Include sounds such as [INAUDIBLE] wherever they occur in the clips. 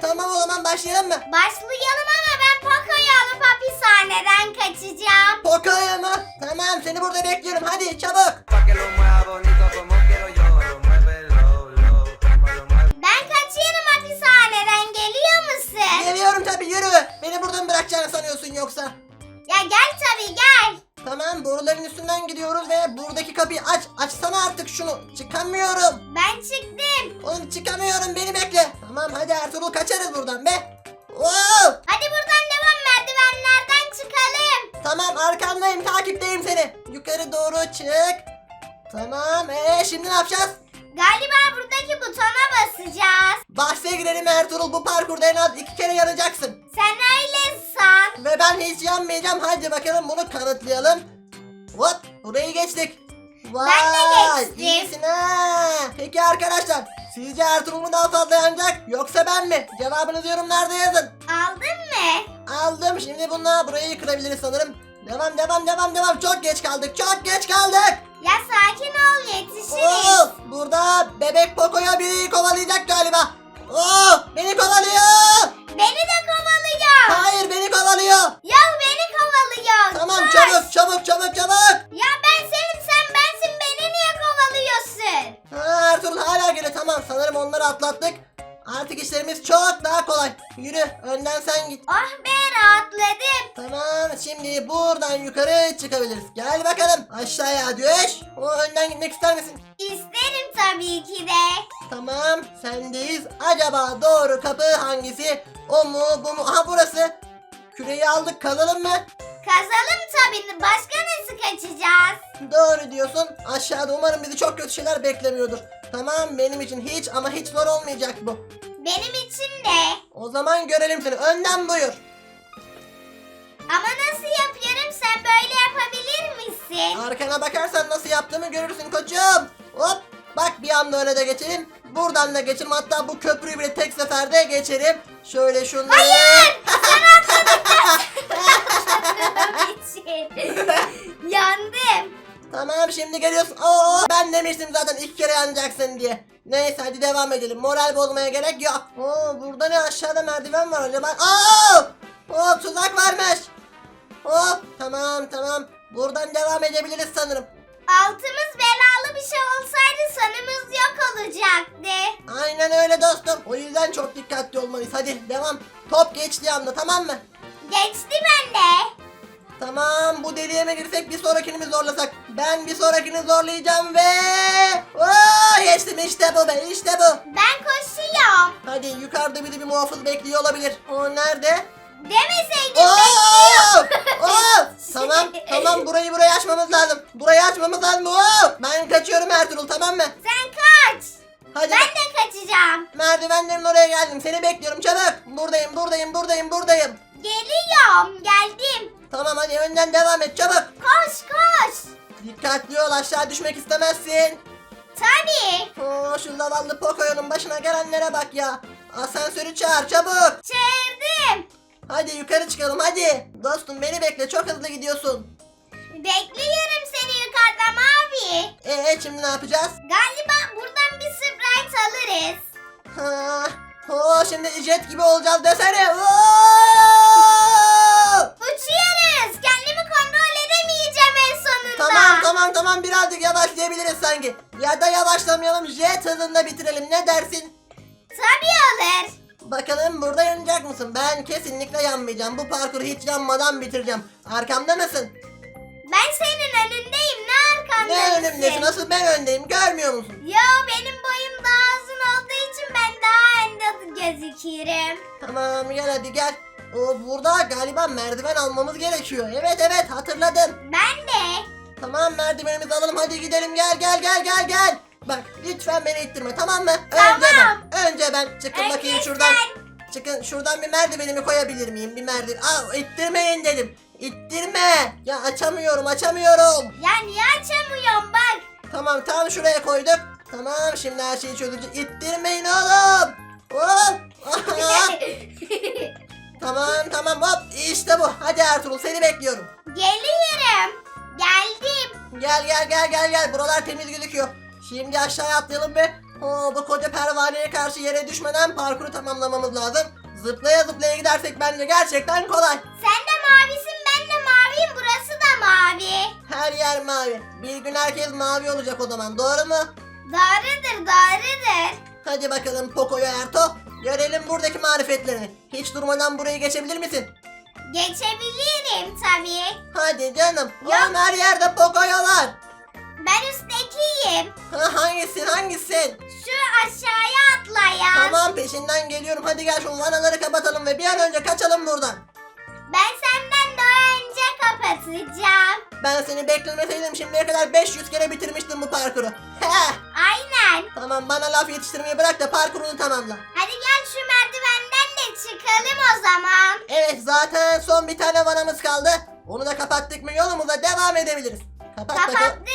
tamam o zaman başlayalım mı? Başlayalım ama ben Poco'yu alıp hapishaneden kaçacağım. Poco'ya mı? Tamam seni burada bekliyorum hadi çabuk. Ben kaçıyorum hapishaneden geliyor musun? Geliyorum tabii yürü. Beni buradan bırakacağını sanıyorsun yoksa. Ya gel tabii gel. Tamam boruların üstünden gidiyoruz ve buradaki kapıyı aç. Açsana artık şunu. Çıkamıyorum. Ben çıktım. Oğlum çıkamıyorum beni bekle. Tamam hadi Ertuğrul kaçarız buradan be. Oo! Hadi buradan devam merdivenlerden çıkalım. Tamam arkandayım takipteyim seni. Yukarı doğru çık. Tamam ee şimdi ne yapacağız? Galiba buradaki butona basacağız. Bahse girelim Ertuğrul bu parkurda en az iki kere yanacaksın. Sen öyle san. Ve ben hiç yanmayacağım. Hadi bakalım bunu kanıtlayalım. Hop burayı geçtik. Vay, Ben de geçtim. iyisin ha. Peki arkadaşlar sizce Ertuğrul mu daha fazla yanacak yoksa ben mi? Cevabınızı yorumlarda yazın. Aldın mı? Aldım şimdi bununla burayı kırabiliriz sanırım. Devam devam devam devam çok geç kaldık çok geç kaldık. Ya sakin ol yetişiriz. Oo, burada bebek Poco'ya biri kovalayacak galiba. Oo, beni kovalıyor. Beni de kovalıyor. Hayır beni kovalıyor. Ya beni kovalıyor. Tamam Dur. çabuk çabuk çabuk çabuk. Ya ben senim kovalıyorsun? Ha, Ertuğrul hala geliyor tamam sanırım onları atlattık. Artık işlerimiz çok daha kolay. Yürü önden sen git. Oh be rahatladım. Tamam şimdi buradan yukarı çıkabiliriz. Gel bakalım aşağıya düş. O önden gitmek ister misin? İsterim tabii ki de. Tamam sendeyiz. Acaba doğru kapı hangisi? O mu bu mu? Aha burası. Küreyi aldık kazalım mı? Kazalım tabii. Başka nasıl kaçacağız? Doğru diyorsun. Aşağıda umarım bizi çok kötü şeyler beklemiyordur. Tamam benim için hiç ama hiç zor olmayacak bu. Benim için de. O zaman görelim seni. Önden buyur. Ama nasıl yapıyorum sen böyle yapabilir misin? Arkana bakarsan nasıl yaptığımı görürsün koçum. Hop. Bak bir anda öyle de geçelim. Buradan da geçelim. Hatta bu köprüyü bile tek seferde geçerim. Şöyle şunları. Hayır! [LAUGHS] [LAUGHS] için. Yandım. Tamam şimdi geliyorsun. Oo, ben demiştim zaten iki kere yanacaksın diye. Neyse hadi devam edelim. Moral bozmaya gerek yok. Oo, burada ne aşağıda merdiven var acaba? Oo! Oo, tuzak varmış. Hop tamam tamam. Buradan devam edebiliriz sanırım. Altımız belalı bir şey olsaydı sanımız yok olacaktı. Aynen öyle dostum. O yüzden çok dikkatli olmalıyız. Hadi devam. Top geçtiği anda tamam mı? Geçti bende. Tamam bu deliğe mi girsek bir sonrakini mi zorlasak? Ben bir sonrakini zorlayacağım ve... Oo, geçtim işte bu be işte bu. Ben koşuyorum. Hadi yukarıda bir de bir muhafız bekliyor olabilir. O nerede? Demeseydin Oo! bekliyorum. Oo! [LAUGHS] Tamam tamam burayı burayı açmamız lazım. Burayı açmamız lazım. Oo! Ben kaçıyorum Ertuğrul tamam mı? Sen kaç. Hadi Ben de kaçacağım. merdivenlerin oraya geldim. Seni bekliyorum çabuk. Buradayım buradayım buradayım buradayım. Geliyorum. Geldim. Tamam hadi önden devam et çabuk. Koş koş. Dikkatli ol aşağı düşmek istemezsin. Tabii. Oo, şu zavallı Pocoyo'nun başına gelenlere bak ya. Asansörü çağır çabuk. Çağırdım. Hadi yukarı çıkalım hadi. Dostum beni bekle çok hızlı gidiyorsun. Bekliyorum seni yukarıda mavi. Ee şimdi ne yapacağız? Galiba buradan bir sprite alırız. Ha, oo, şimdi jet gibi olacağız desene. Oo! Tamam birazcık yavaşlayabiliriz sanki. Ya da yavaşlamayalım jet hızında bitirelim ne dersin? Tabii olur. Bakalım burada yanacak mısın? Ben kesinlikle yanmayacağım. Bu parkuru hiç yanmadan bitireceğim. Arkamda mısın? Ben senin önündeyim. Ne arkanda Ne önümdesin? Nasıl ben öndeyim? Görmüyor musun? Yo benim boyum daha uzun olduğu için ben daha önde gözükürüm. Tamam gel hadi gel. O burada galiba merdiven almamız gerekiyor. Evet evet hatırladım. Ben de. Tamam merdivenimizi alalım hadi gidelim gel gel gel gel gel. Bak lütfen beni ittirme tamam mı? Tamam. Önce ben. Önce ben. Çıkın bakayım şuradan. Çıkın şuradan bir merdivenimi koyabilir miyim? Bir merdiven. Aa ittirmeyin dedim. İttirme. Ya açamıyorum açamıyorum. Ya niye açamıyorum bak. Tamam tam şuraya koyduk. Tamam şimdi her şeyi çözeceğiz. İttirmeyin oğlum. Hop. Aha. [LAUGHS] tamam tamam hop işte bu. Hadi Ertuğrul seni bekliyorum. Geliyorum. Gel gel gel gel gel. Buralar temiz gözüküyor. Şimdi aşağıya atlayalım ve Oo, bu koca pervaneye karşı yere düşmeden parkuru tamamlamamız lazım. Zıplaya zıplaya gidersek bence gerçekten kolay. Sen de mavisin ben de maviyim burası da mavi. Her yer mavi. Bir gün herkes mavi olacak o zaman doğru mu? Doğrudur doğrudur. Hadi bakalım Poco'yu Erto. Görelim buradaki marifetlerini. Hiç durmadan burayı geçebilir misin? Geçebilirim tabii. Hadi canım. Oğlum her yerde Poco'yalar. Ben üsttekiyim. [LAUGHS] Ha, hangisin hangisin? Şu aşağıya atlayan. Tamam peşinden geliyorum. Hadi gel şu vanaları kapatalım ve bir an önce kaçalım buradan. Ben senden kapatacağım. Ben seni beklemeseydim şimdiye kadar 500 kere bitirmiştim bu parkuru. Heh. Aynen. Tamam bana laf yetiştirmeyi bırak da parkurunu tamamla. Hadi gel şu merdivenden de çıkalım o zaman. Evet zaten son bir tane vanamız kaldı. Onu da kapattık mı yolumuza devam edebiliriz. Kapat bakalım. Kapattık.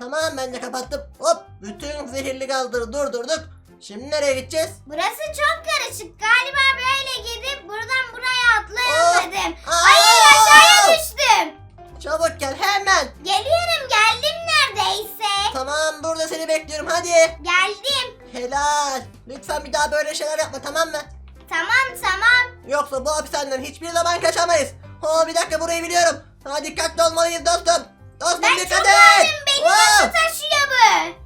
Tamam ben de kapattım. Hop bütün zehirli gazları durdurduk. Şimdi nereye gideceğiz? Burası çok karışık. Galiba böyle gidip buradan buraya atlayamadım. Oh. Aa! Hayır aşağıya düştüm. Çabuk gel hemen. Geliyorum geldim neredeyse. Tamam burada seni bekliyorum hadi. Geldim. Helal. Lütfen bir daha böyle şeyler yapma tamam mı? Tamam tamam. Yoksa bu hapishaneden hiçbir zaman kaçamayız. Ha bir dakika burayı biliyorum. Ha dikkatli olmalıyız dostum. Dostum Ben dikkat çok et. ağırım. Beni Wow. nasıl taşıyor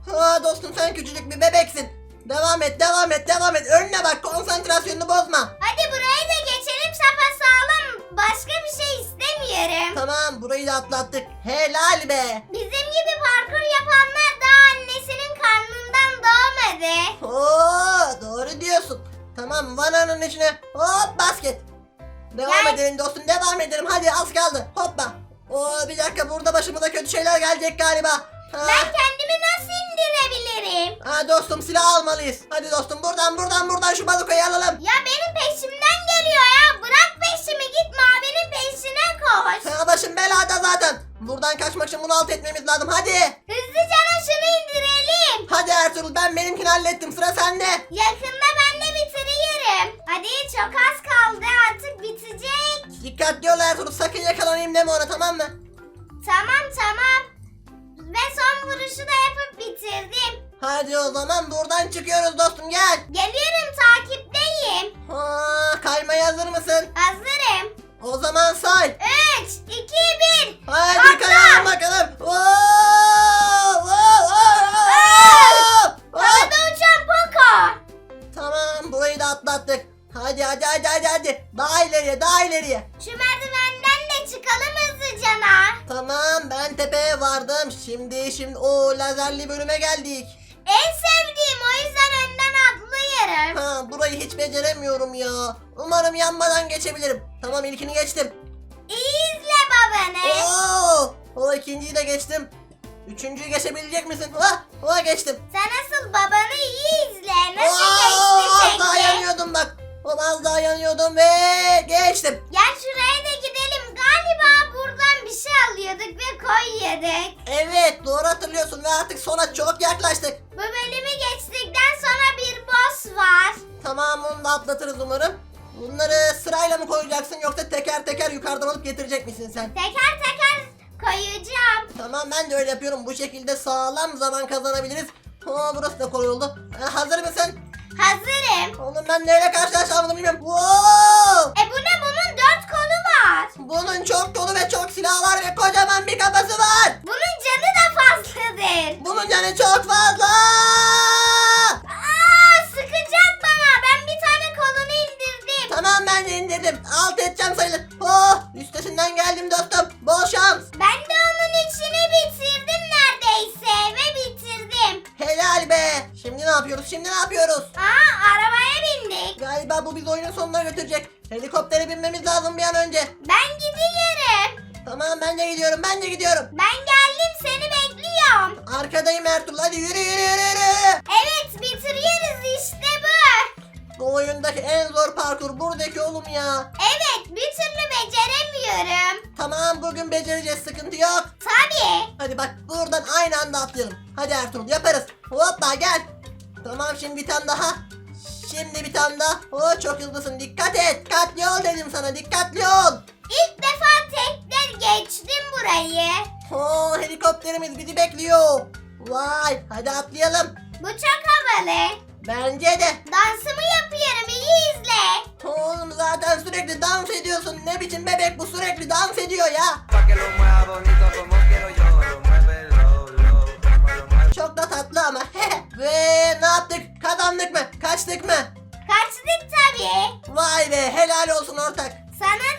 bu? Ha dostum sen küçücük bir bebeksin. Devam et devam et devam et. Önüne bak konsantrasyonunu bozma. Hadi burayı da geçelim sapasağlam. Başka bir şey istemiyorum. Tamam burayı da atlattık. Helal be. Bizim gibi parkur yapanlar daha annesinin karnından doğmadı. Oo doğru diyorsun. Tamam vananın içine hop basket. Devam Gel. edelim dostum devam edelim hadi az kaldı hoppa. Oo bir dakika burada başımıza kötü şeyler gelecek galiba. Ha, Ben kendimi nasıl indirebilirim? ha dostum silah almalıyız. Hadi dostum buradan buradan buradan şu balıkayı alalım. Ya benim peşimden geliyor ya. Bırak peşimi git mavinin peşine koş. Ha başım belada zaten. Buradan kaçmak için bunu alt etmemiz lazım hadi. Hızlıca şunu indirelim. Hadi Ertuğrul ben benimkini hallettim sıra sende. Yakında ben de bitiriyorum. Hadi çok az kaldı artık bitecek. Dikkatli ol Ertuğrul sakın yakalanayım deme ona tamam mı? Tamam tamam. Ve son vuruşu da yapıp bitirdim. Hadi o zaman buradan çıkıyoruz dostum gel. Geliyorum takipteyim. Ha, kaymaya hazır mısın? Hazırım. O zaman say. 3, 2, 1. Hadi Atla. kayalım bakalım. Oo, oo, oo, Aa! oo. Havada uçan Poco. Tamam burayı da atlattık. Hadi hadi hadi hadi hadi. Daha ileriye daha ileriye. Şu merdivenden de çıkalım hızlıca. na. Tamam ben tepeye vardım. Şimdi şimdi o lazerli bölüme geldik. En sevdiğim o yüzden önden atlıyorum. Ha burayı hiç beceremiyorum ya. Umarım yanmadan geçebilirim. Tamam ilkini geçtim. İyi izle babanı. Oo, o ikinciyi de geçtim. Üçüncüyü geçebilecek misin? Ha, ha geçtim. Sen asıl babanı iyi izle. Nasıl Oo, geçti az daha yanıyordum bak. Az daha yanıyordum ve geçtim. Gel şuraya da gidelim. Galiba şey alıyorduk ve koyuyorduk. Evet doğru hatırlıyorsun ve artık sona çok yaklaştık. Bu bölümü geçtikten sonra bir boss var. Tamam onu da atlatırız umarım. Bunları sırayla mı koyacaksın yoksa teker teker yukarıdan alıp getirecek misin sen? Teker teker koyacağım. Tamam ben de öyle yapıyorum. Bu şekilde sağlam zaman kazanabiliriz. Ha, burası da kolay oldu. Ha, hazır mısın? Hazırım. Oğlum ben neyle karşılaşacağımı bilmiyorum. Wow! E bu ne bunun kafası var. Bunun canı da fazladır. Bunun canı çok fazla. Aa sıkacak bana. Ben bir tane kolunu indirdim. Tamam ben de indirdim. Alt edeceğim sayılır. Oh üstesinden geldim dostum. Bol şans. Ben de onun içini bitirdim neredeyse ve bitirdim. Helal be. Şimdi ne yapıyoruz? Şimdi ne yapıyoruz? Aa arabaya bindik. Galiba bu bizi oyunun sonuna götürecek. Helikoptere binmemiz lazım bir an önce. Ben. Tamam ben de gidiyorum. Ben de gidiyorum. Ben geldim seni bekliyorum. Arkadayım Ertuğrul. Hadi yürü yürü yürü yürü. Evet bitiriyoruz işte bu. Bu oyundaki en zor parkur buradaki oğlum ya. Evet bir türlü beceremiyorum. Tamam bugün becereceğiz sıkıntı yok. Tabii. Hadi bak buradan aynı anda atlayalım. Hadi Ertuğrul yaparız. Hoppa gel. Tamam şimdi bir tane daha. Şimdi bir tane daha. Oo çok hızlısın dikkat et. Dikkatli ol dedim sana dikkatli ol böyle. Oo, helikopterimiz bizi bekliyor. Vay hadi atlayalım. Bu çok havalı. Bence de. Dansımı yapıyorum iyi izle. Oğlum zaten sürekli dans ediyorsun. Ne biçim bebek bu sürekli dans ediyor ya. Çok da tatlı ama. [LAUGHS] Ve ne yaptık? Kazandık mı? Kaçtık mı? Kaçtık tabii. Vay be helal olsun ortak. Sana